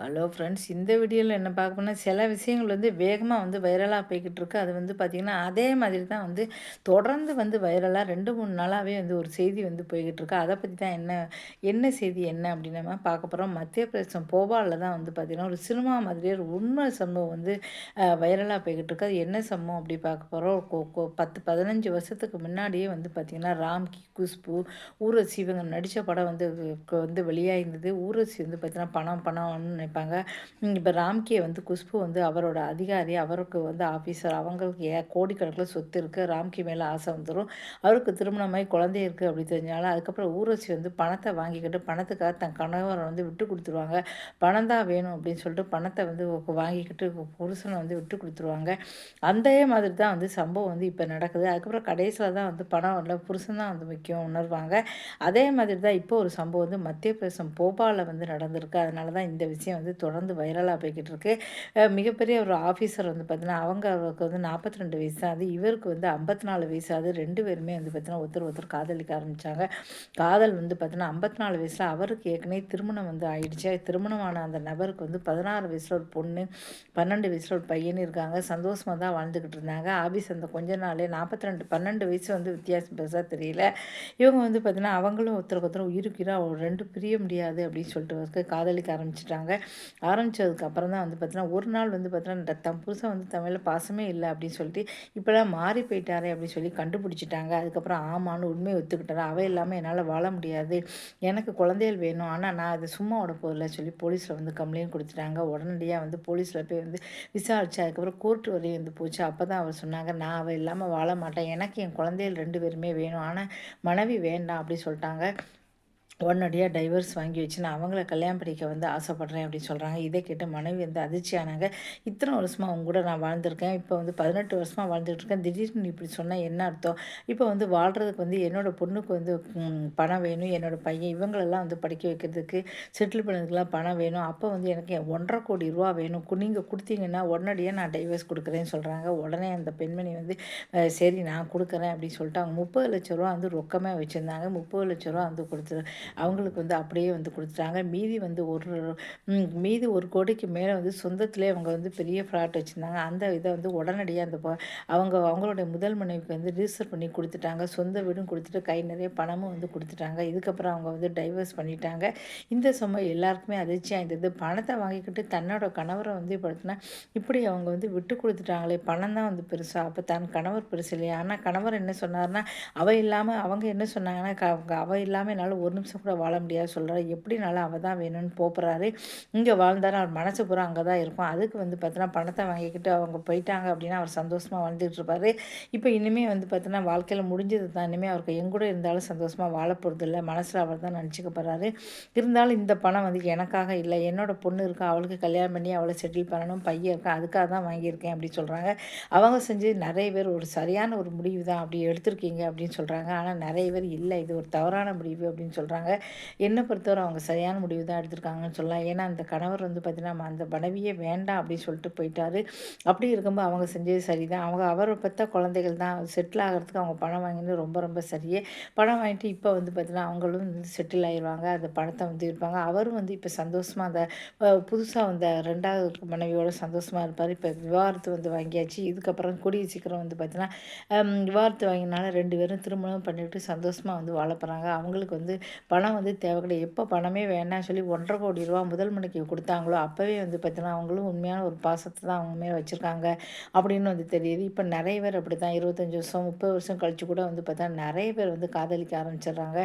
Hello friends இந்த வீடியோவில் என்ன பார்க்க சில விஷயங்கள் வந்து வேகமாக வந்து வைரலாக போய்கிட்டு இருக்கு அது வந்து பார்த்திங்கன்னா அதே மாதிரி தான் வந்து தொடர்ந்து வந்து வைரலாக ரெண்டு மூணு நாளாகவே வந்து ஒரு செய்தி வந்து போய்கிட்டு இருக்கு அதை பற்றி தான் என்ன என்ன செய்தி என்ன அப்படின்னு பார்க்க போகிறோம் மத்திய பிரதேசம் போபாலில் தான் வந்து பார்த்திங்கன்னா ஒரு சினிமா மாதிரியே ஒரு உண்மை சம்பவம் வந்து வைரலாக போய்கிட்டு இருக்கு அது என்ன சம்பவம் அப்படி பார்க்க போகிறோம் பத்து பதினஞ்சு வருஷத்துக்கு முன்னாடியே வந்து பார்த்திங்கன்னா ராம்கி குஷ்பு ஊரசி இவங்க நடித்த படம் வந்து வந்து வெளியாகிருந்தது ஊரசி வந்து பார்த்திங்கன்னா பணம் பணம்னு நினைப்பாங்க. இப்போ ராம்கே வந்து குஷ்பு வந்து அவரோட அதிகாரி அவருக்கு வந்து ஆஃபீஸர் அவங்களுக்கு ஏ கோடிக்கணக்கில் சொத்து இருக்குது ராம்கி மேலே ஆசை வந்துடும் அவருக்கு திருமணமாகி குழந்தை இருக்குது அப்படி தெரிஞ்சாலும் அதுக்கப்புறம் ஊரட்சி வந்து பணத்தை வாங்கிக்கிட்டு பணத்துக்காக தன் கணவரை வந்து விட்டு கொடுத்துருவாங்க. பணம் தான் வேணும் அப்படின்னு சொல்லிட்டு பணத்தை வந்து வாங்கிக்கிட்டு புருஷனை வந்து விட்டு கொடுத்துருவாங்க. அந்த மாதிரி தான் வந்து சம்பவம் வந்து இப்போ நடக்குது. அதுக்கப்புறம் கடைசியில் தான் வந்து பணம் இல்லை புருஷன் தான் வந்து முக்கியம் உணர்வாங்க. அதே மாதிரி தான் இப்போ ஒரு சம்பவம் வந்து மத்திய பிரதேசம் போபாலில் வந்து நடந்திருக்கு. அதனால தான் இந்த விஷயம் வந்து தொடர்ந்து வைரலாக போய்கிட்டு இருக்கு மிகப்பெரிய ஒரு ஆஃபீஸர் வந்து பார்த்தீங்கன்னா அவங்க அவருக்கு வந்து நாற்பத்தி ரெண்டு வயசு ஆகுது இவருக்கு வந்து ஐம்பத்தி நாலு வயசு ஆகுது ரெண்டு பேருமே வந்து பார்த்தீங்கன்னா ஒருத்தர் ஒருத்தர் காதலிக்க ஆரம்பித்தாங்க காதல் வந்து பார்த்தீங்கன்னா ஐம்பத்தி நாலு வயசில் அவருக்கு ஏற்கனவே திருமணம் வந்து ஆயிடுச்சு. திருமணமான அந்த நபருக்கு வந்து பதினாறு வயசில் ஒரு பொண்ணு பன்னெண்டு வயசில் ஒரு பையன் இருக்காங்க. சந்தோஷமாக தான் வாழ்ந்துக்கிட்டு இருந்தாங்க. ஆஃபீஸ் அந்த கொஞ்ச நாளே நாற்பத்தி ரெண்டு பன்னெண்டு வயசு வந்து வித்தியாசம் பெருசாக தெரியல. இவங்க வந்து பார்த்தீங்கன்னா அவங்களும் ஒருத்தருக்கு ஒருத்தர் உயிருக்கிறா ரெண்டு பிரிய முடியாது அப்படின்னு சொல்லிட்டு காதலிக்க ஆரம்பிச்சிட்டாங்க. ஆரம்பித்ததுக்கு அப்புறம் தான் வந்து பார்த்தீங்கன்னா ஒரு நாள் வந்து பார்த்தீங்கன்னா தம் புதுசாக வந்து தமிழில் பாசமே இல்லை அப்படின்னு சொல்லிட்டு இப்போலாம் மாறி போயிட்டாரே அப்படின்னு சொல்லி கண்டுபிடிச்சிட்டாங்க. அதுக்கப்புறம் ஆமான்னு உண்மையை ஒத்துக்கிட்டாரா? அவள் இல்லாமல் என்னால் வாழ முடியாது. எனக்கு குழந்தைகள் வேணும். ஆனால் நான் அதை சும்மா விட போதில்ல சொல்லி போலீஸில் வந்து கம்ப்ளைண்ட் கொடுத்துட்டாங்க. உடனடியாக வந்து போலீஸில் போய் வந்து விசாரிச்சு அதுக்கப்புறம் கோர்ட்டு வரையும் வந்து போச்சு. அப்போ தான் அவர் சொன்னாங்க நான் அவள் இல்லாமல் வாழ மாட்டேன். எனக்கு என் குழந்தைகள் ரெண்டு பேருமே வேணும். ஆனால் மனைவி வேண்டாம் அப்படி சொல்லிட்டாங்க. உடனடியாக டைவர்ஸ் வாங்கி வச்சு நான் அவங்கள கல்யாணம் படிக்க வந்து ஆசைப்பட்றேன் அப்படின்னு சொல்கிறாங்க இதை கேட்டு மனைவி வந்து அதிர்ச்சி ஆனாங்க. இத்தனை வருஷமாக அவங்க கூட நான் வாழ்ந்திருக்கேன். இப்போ வந்து பதினெட்டு வருஷமாக வாழ்ந்துட்டு இருக்கேன். திடீர்னு இப்படி சொன்னால் என்ன அர்த்தம்? இப்போ வந்து வாழ்கிறதுக்கு வந்து என்னோடய பொண்ணுக்கு வந்து பணம் வேணும். என்னோடய பையன் இவங்களெல்லாம் வந்து படிக்க வைக்கிறதுக்கு செட்டில் பண்ணதுக்கெலாம் பணம் வேணும். அப்போ வந்து எனக்கு ஒன்றரை கோடி ரூபா வேணும். நீங்கள் கொடுத்தீங்கன்னா உடனடியாக நான் டைவர்ஸ் கொடுக்குறேன்னு சொல்கிறாங்க உடனே அந்த பெண்மணி வந்து சரி நான் கொடுக்குறேன் அப்படின்னு சொல்லிட்டு அவங்க முப்பது லட்ச ரூபா வந்து ரொக்கமே வச்சுருந்தாங்க. முப்பது லட்ச ரூபா வந்து கொடுத்து அவங்களுக்கு வந்து அப்படியே வந்து கொடுத்துட்டாங்க. மீதி வந்து ஒரு மீதி ஒரு கோடிக்கு மேலே வந்து சொந்தத்திலே அவங்க வந்து பெரிய ஃப்ளாட் வச்சுருந்தாங்க. அந்த இதை வந்து உடனடியாக அந்த அவங்க அவங்களுடைய முதல் மனைவிக்கு வந்து ரிஜிஸ்டர் பண்ணி கொடுத்துட்டாங்க. சொந்த வீடும் கொடுத்துட்டு கை நிறைய பணமும் வந்து கொடுத்துட்டாங்க. இதுக்கப்புறம் அவங்க வந்து டைவர்ஸ் பண்ணிட்டாங்க. இந்த சமயம் எல்லாருக்குமே அதிர்ச்சியாக இருந்தது பணத்தை வாங்கிக்கிட்டு தன்னோட கணவரை வந்து படுத்தினா இப்படி அவங்க வந்து விட்டு கொடுத்துட்டாங்களே. பணம் தான் வந்து பெருசாக அப்போ தன் கணவர் பெருசு இல்லையா? ஆனால் கணவர் என்ன சொன்னார்னா அவள் இல்லாமல் அவங்க என்ன சொன்னாங்கன்னா அவள் இல்லாமல் என்னால் ஒரு நிமிஷம் கூட வாழ முடியாது. சொல்கிறாரு எப்படினாலும் அவள் தான் வேணும்னு போகிறாரு இங்கே வாழ்ந்தாலும் அவர் மனசு பூரா அங்கே தான் இருக்கும். அதுக்கு வந்து பார்த்தோன்னா பணத்தை வாங்கிக்கிட்டு அவங்க போயிட்டாங்க அப்படின்னா அவர் சந்தோஷமாக வாழ்ந்துகிட்டு இருப்பார். இப்போ இனிமேல் வந்து பார்த்தோன்னா வாழ்க்கையில் முடிஞ்சது தான். இனிமேல் அவருக்கு எங்கூட இருந்தாலும் சந்தோஷமாக வாழ போகிறது இல்லை. மனசில் அவர் தான் நினச்சிக்க போகிறாரு இருந்தாலும் இந்த பணம் வந்து எனக்காக இல்லை. என்னோட பொண்ணு இருக்கா அவளுக்கு கல்யாணம் பண்ணி அவளை செட்டில் பண்ணணும். பையன் இருக்கா அதுக்காக தான் வாங்கியிருக்கேன் அப்படின்னு சொல்கிறாங்க அவங்க செஞ்சு நிறைய பேர் ஒரு சரியான ஒரு முடிவு தான் அப்படி எடுத்திருக்கீங்க அப்படின்னு சொல்கிறாங்க ஆனால் நிறைய பேர் இல்லை இது ஒரு தவறான முடிவு அப்படின்னு சொல்கிறாங்க என்னை பொறுத்தவரை அவங்க சரியான முடிவு தான் எடுத்திருக்காங்கன்னு சொல்லலாம். ஏன்னா அந்த கணவர் வந்து பார்த்திங்கன்னா அந்த மனைவியே வேண்டாம் அப்படின்னு சொல்லிட்டு போயிட்டாரு. அப்படி இருக்கும்போது அவங்க செஞ்சது சரி தான் அவங்க அவரை பற்ற குழந்தைகள் தான். செட்டில் ஆகிறதுக்கு அவங்க பணம் வாங்கினது ரொம்ப ரொம்ப சரியே பணம் வாங்கிட்டு இப்போ வந்து பார்த்திங்கன்னா அவங்களும் வந்து செட்டில் ஆயிடுவாங்க அந்த பணத்தை வந்து இருப்பாங்க அவரும் வந்து இப்போ சந்தோஷமாக அந்த புதுசாக வந்த ரெண்டாவது மனைவியோட சந்தோஷமாக இருப்பார். இப்போ விவாகரத்து வந்து வாங்கியாச்சு. இதுக்கப்புறம் கூடிய சீக்கிரம் வந்து பார்த்திங்கன்னா விவாகரத்து வாங்கினால ரெண்டு பேரும் திருமணம் பண்ணிவிட்டு சந்தோஷமாக வந்து வாழ போகிறாங்க அவங்களுக்கு வந்து பணம் வந்து தேவை கிடையாது எப்போ பணமே வேணாம்னு சொல்லி ஒன்றரை கோடி ரூபா முதல் மணிக்கு கொடுத்தாங்களோ அப்போவே வந்து பார்த்தீங்கன்னா அவங்களும் உண்மையான ஒரு பாசத்தை தான் அவங்க வச்சுருக்காங்க அப்படின்னு வந்து தெரியுது. இப்போ நிறைய பேர் அப்படி தான் இருபத்தஞ்சி வருஷம் முப்பது வருஷம் கழித்து கூட வந்து பார்த்தா நிறைய பேர் வந்து காதலிக்க ஆரம்பிச்சிடுறாங்க.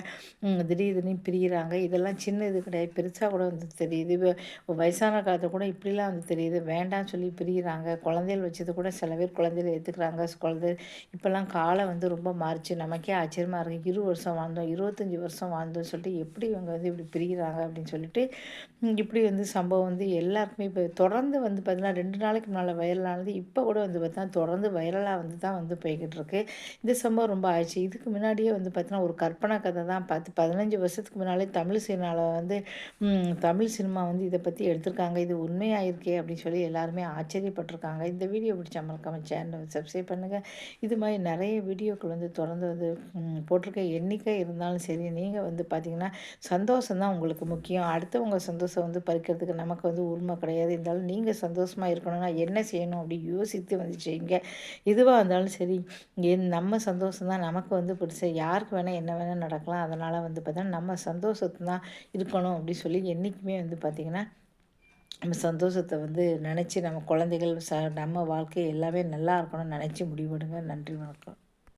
திடீர்னு பிரிகிறாங்க இதெல்லாம் சின்ன இது கிடையாது. பெருசாக கூட வந்து தெரியுது. வயசான காலத்தை கூட இப்படிலாம் வந்து தெரியுது. வேண்டாம்னு சொல்லி பிரிகிறாங்க குழந்தைகள் வச்சது கூட சில பேர் குழந்தைகள் ஏற்றுக்கிறாங்க குழந்தை இப்போல்லாம் காலம் வந்து ரொம்ப மாறிச்சு. நமக்கே ஆச்சரியமாக இருக்குது இரு வருஷம் வாழ்ந்தோம். இருபத்தஞ்சி வருஷம் வாழ்ந்தோம் சொல்லிட்டு எப்படி இவங்க வந்து இப்படி பிரிகிறாங்க அப்படின்னு சொல்லிட்டு இப்படி வந்து சம்பவம் வந்து எல்லாருக்குமே இப்போ தொடர்ந்து வந்து பார்த்தீங்கன்னா ரெண்டு நாளைக்கு முன்னால் வைரலானது இப்போ கூட வந்து பார்த்தீங்கன்னா தொடர்ந்து வைரலாக வந்து தான் வந்து போய்கிட்டு இருக்கு. இந்த சம்பவம் ரொம்ப ஆயிடுச்சு. இதுக்கு முன்னாடியே வந்து பார்த்தீங்கன்னா ஒரு கற்பனை கதை தான் பார்த்து பதினஞ்சு வருஷத்துக்கு முன்னாலே தமிழ் சினிமாவில் வந்து தமிழ் சினிமா வந்து இதை பற்றி எடுத்திருக்காங்க. இது உண்மையாக இருக்கே அப்படின்னு சொல்லி எல்லாருமே ஆச்சரியப்பட்டிருக்காங்க. இந்த வீடியோ பிடிச்ச மறக்காம சேனல் சப்ஸ்கிரைப் பண்ணுங்கள் இது மாதிரி நிறைய வீடியோக்கள் வந்து தொடர்ந்து வந்து போட்டிருக்க எண்ணிக்கை இருந்தாலும் சரி நீங்கள் வந்து பார்த்து பார்த்தீங்கன்னா சந்தோஷம் தான் உங்களுக்கு முக்கியம். அடுத்தவங்க சந்தோஷம் வந்து பறிக்கிறதுக்கு நமக்கு வந்து உரிமை கிடையாது. இருந்தாலும் நீங்கள் சந்தோஷமாக இருக்கணும்னா என்ன செய்யணும் அப்படி யோசித்து வந்து செய்யுங்க. எதுவாக இருந்தாலும் சரி என் நம்ம சந்தோஷம் தான் நமக்கு வந்து பிடிச்ச யாருக்கு வேணால் என்ன வேணால் நடக்கலாம். அதனால் வந்து பார்த்தீங்கன்னா நம்ம சந்தோஷத்தை தான் இருக்கணும் அப்படின்னு சொல்லி என்றைக்குமே வந்து பார்த்திங்கன்னா நம்ம சந்தோஷத்தை வந்து நினச்சி நம்ம குழந்தைகள் ச நம்ம வாழ்க்கை எல்லாமே நல்லா இருக்கணும்னு நினச்சி முடிவெடுங்க. நன்றி வணக்கம்.